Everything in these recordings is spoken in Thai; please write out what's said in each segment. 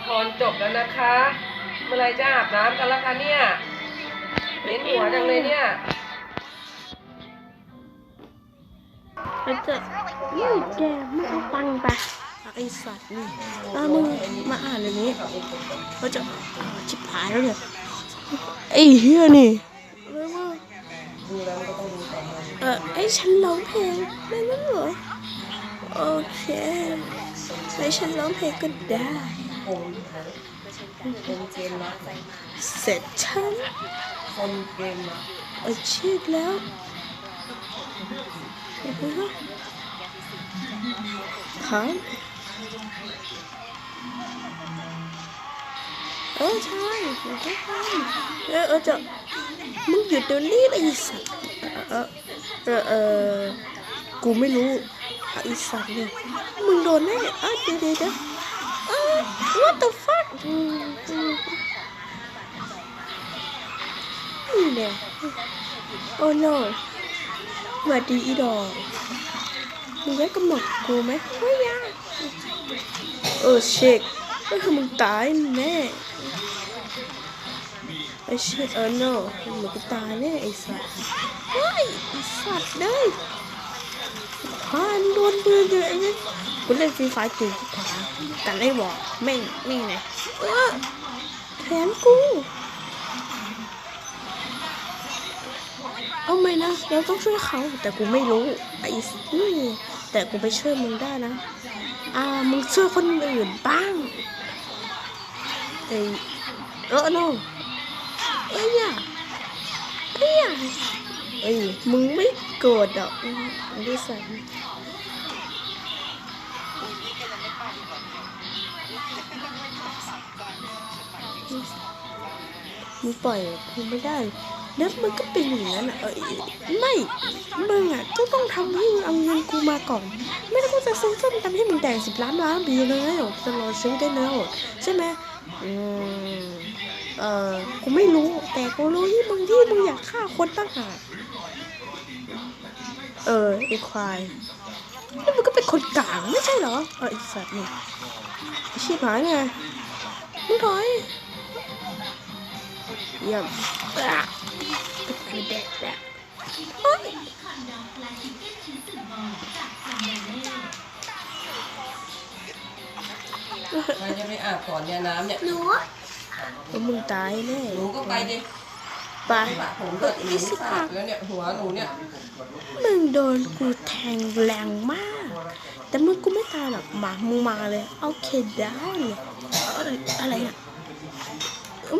ละครจบแล้วนะคะ เมื่อไหรจะอาบน้ำกันแล้วคะเนี่ยเห็นหัวจังเลยเนี่ยแล้วจะนี่แกไม่เอาตังค์ไปไอสัตว์นี่แล้วมึงมาอ่านอย่างนี้เราจะอ่าชิบหายแล้วเนี่ยไอเฮียนี่แล้วว่าดูแล้วก็ต้องดูต่อมาเออไอฉันร้องเพลงได้ไหมเหรอโอเคไอฉันร้องเพลงก็ได้ งคนคนเกมนะเสร็จฉันคนเกมนะอาชีพแล้วเดี๋ยวนะครับเออใช่เดี๋ยวจะทำเออเออจะมึงหยุดเดี๋ยวนี้เลยไอ้สัตว์เออเออเออกูไม่รู้ไอ้สัตว์เนี่ยมึงโดนแน่อะเดี๋ยวเดี๋ยว what the fuck อืมอืมนี่แหละโอ้ no สวัสดีอีดอกมึงได้กำหนดกูไหมไม่ยังเออเชคก็คือมึงตายแน่ไอ้เกูตายแน่ไอ้สัตว์เฮ้ยไอ้สัตว์เด้ยพานโดนปืนเลยไอ้เนี่ยกูเล่นฟรีไฟร์ตื่ไอ้บอกแม่งนี่ไงเออแขนกูเอาไม่นะเราต้องช่วยเขา แต่กูไม่รู้ไอ้นี่ แต่กูไปช่วยมึงได้นะ อ่ามึงช่วยคนอื่นบ้างเอ้เออโนเอ้ยอย่าเอ้ยอย่าเอ้ยมึงไม่โกรธหรอกดิสัน มึงปล่อยกูไม่ได้แล้วมันก็เป็นอย่างนั้นอะเอ้ยไม่มึงอะก็ต้องทำให้มึงเอาเงินกูมาก่อน ไม่ได้ว่าจะซื้อส้มตำให้มึงแดงสิบล้านล้านปีเลยตลอดซื้อได้แล้วใช่ไหมอืมเออกูไม่รู้แต่กูรู้ที่มึงที่มึงอยากฆ่าคนตั้งหากเออไอควายนี่มึงก็เป็นคนกลางไม่ใช่เหรอเออไอสัตว์นี่ชีพหายไงมึงถอย เยี่ยมอะคือเด็กแหละเฮ้ยใครจะไปอาบก่อนเนี่ยน้ำเนี่ยหนูแล้วมึงตายแน่หนูก็ไปดิไปสระผมเกิดหนูสาดแล้วเนี่ยหัวหนูเนี่ยมึงโดนกูแทงแรงมาก แต่มึงกูไม่ตายหรอกมามึงมาเลยโอเคได้เอ้ยอะไรอะเอ้า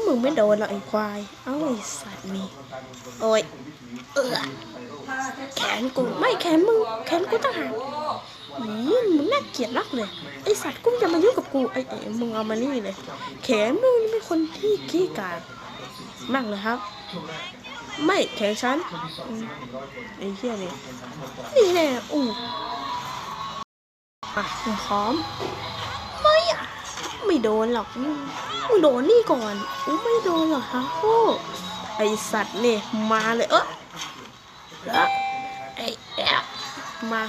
มึงไม่โดนหรอกไอ้ควาย เอ้าไอ้สัตว์นี่ โอ้ย เออแขนกูไม่แขนมึงแขนกูต่างหากอีมึงน่าเกลียดรักเลย ไอสัตว์กูจะมายุ่งกับกูไอเอ๋มึงเอามานี่เลย แขนมึงนี่เป็นคนที่ขี้กาดมากเลยครับ ไม่แขนฉันอไอ้เหี้ยนี่นี่แน่อู้อะผมพร้อม ไม่โดนหรอกมึงโดนนี่ก่อนอู้ไม่โดนหรอกฮะโอ้ไอสัตว์เนี่ยมาเลยเออเออไอแอบมา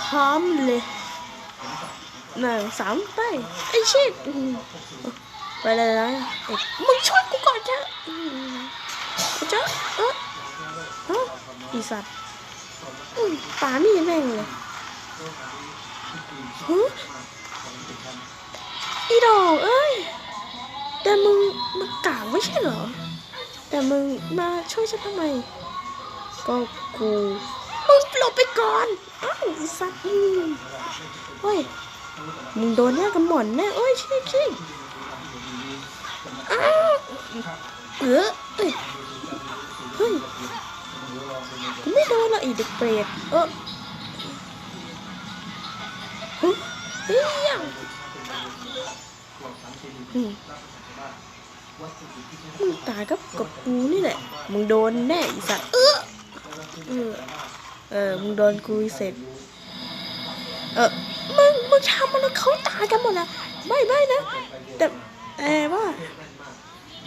พร้อมเลยหนึ่งสามไปไอชิดไปเลยนะเอกมึงช่วยกูก่อนเถอะอืมเจ้าเออเอ้าอีสัตว์ป่านี่แม่งเลยฮะ อีดอกเอ้ย แต่มึงมึงกลางไม่ใช่เหรอ แต่มึงมาช่วยฉันทำไม ก็กูมึงหลบไปก่อน อ้าวสัตว์อืมเฮ้ย มึงโดนแน่กับหมอนแน่เอ้ยชิชิอ้าวเออเอ้ยเฮ้ย กูไม่โดนหรอกอีเด็กเปรตเออ เฮ้ยงมึงตายกับกับกูนี่แหละ มึงโดนแน่อีสัตว์เออเออเออมึงโดนกูเสร็จ เออ มึง มึงทำมันเขาตายกันหมดแล้วไม่ไม่นะ แต่แต่ว่า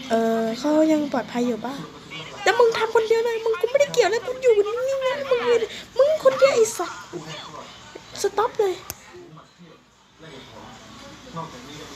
เออเขายังปลอดภัยอยู่ป่ะแต่มึงทำคนเดียวเลย มึงกูไม่ได้เกี่ยวเลยมึงอยู่นี่นะมึง มึงคนเดียวไอ้สัสสต็อปเลย No,